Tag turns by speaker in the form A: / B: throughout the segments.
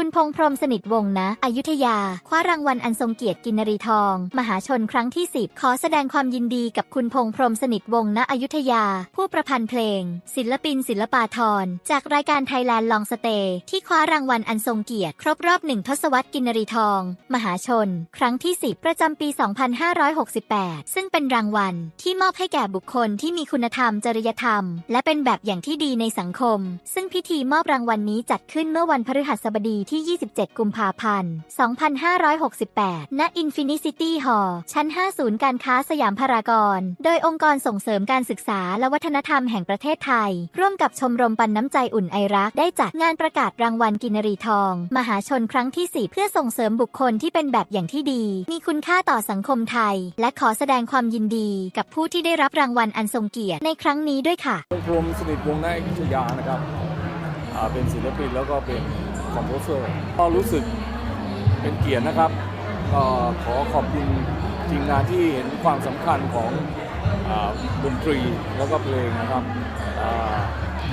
A: คุณพงพรมสนิทวงศ์นะ อยุธยา คว้ารางวัลอันทรงเกียรติกินรีทอง มหาชนครั้งที่ 10 ขอแสดงความยินดีกับคุณพงพรมสนิทวงศ์ณอยุธยา ผู้ประพันธ์เพลง ศิลปินศิลปาธร จากรายการไทยแลนด์ลองสเตย์ที่คว้ารางวัลอันทรงเกียรติ ครบรอบหนึ่งทศวรรษกินรีทอง มหาชน ครั้งที่ 10 ประจำปี 2568 ซึ่งเป็นรางวัลที่มอบให้แก่บุคคลที่มีคุณธรรมจริยธรรม และเป็นแบบอย่างที่ดีในสังคม ซึ่งพิธีมอบรางวัลนี้จัดขึ้นเมื่อวันพฤหัสบดีที่ 27 กุมภาพันธ์ 2568 ณ Infinity Hall ชั้น 5 ศูนย์การค้าสยามพารากอน โดยองค์กรส่งเสริมการศึกษาและวัฒนธรรมแห่งประเทศไทย ร่วมกับชมรมปันน้ำใจอุ่นไอรัก ได้จัดงานประกาศรางวัลกินรีทอง มหาชนครั้งที่ 4 เพื่อส่งเสริมบุคคลที่เป็นแบบอย่างที่ดี มีคุณค่าต่อสังคมไทย และขอแสดงความยินดี กับผู้ที่ได้รับรางวัลอันทรงเกียรติในครั้งนี้ด้วยค่ะ
B: พรมสนิทวงศ์นาอยุธยานะครับอ่าเป็นศิลปินแล้วก็เป็น คอมโพเซอร์ก็รู้สึกเป็นเกียรตินะครับก็ขอขอบคุณทีมงานที่เห็นความสำคัญของดนตรีแล้วก็เพลงนะครับอ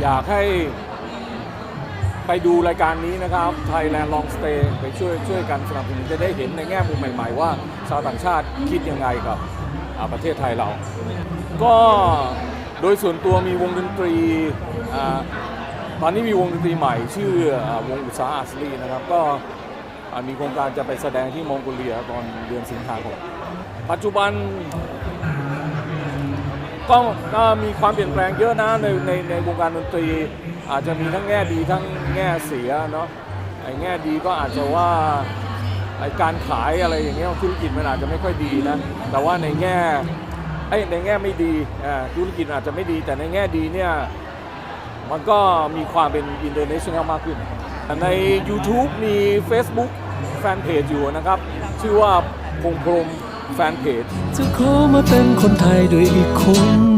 B: อยากให้ไปดูรายการนี้นะครับ Thailand Long Stay ไปช่วยช่วยกันสนับสนุนจะได้เห็นในแง่มุมใหม่ ๆ ว่าชาวต่างชาติคิดยังไงกับประเทศไทยเรา ก็โดยส่วนตัวมีวงดนตรี ตอนนี้มีวงดนตรีใหม่ชื่อวงอุตสาหอาสลีนะครับก็มีโครงการจะไปแสดงที่มองโกเลียตอนเดือนสิงหาคมปัจจุบันก็ก็มีความเปลี่ยนแปลงเยอะนะในในในวงการดนตรี อาจจะมีทั้งแง่ดีทั้งแง่เสียเนาะไอ้แง่ดีก็อาจจะว่าไอ้การขายอะไรอย่างเงี้ยธุรกิจมันอาจจะไม่ค่อยดีนะแต่ว่าในแง่ไอ้ในแง่ไม่ดีอ่าธุรกิจอาจจะไม่ดีแต่ในแง่ดีเนี่ย มันก็มีความเป็นอินเตอร์เนชั่นแนลมากขึ้น ใน YouTube มี Facebook แฟนเพจอยู่นะครับ ชื่อว่าพงพรมแฟนเพจ
C: จะขอมาเป็นคนไทยด้วยอีกคน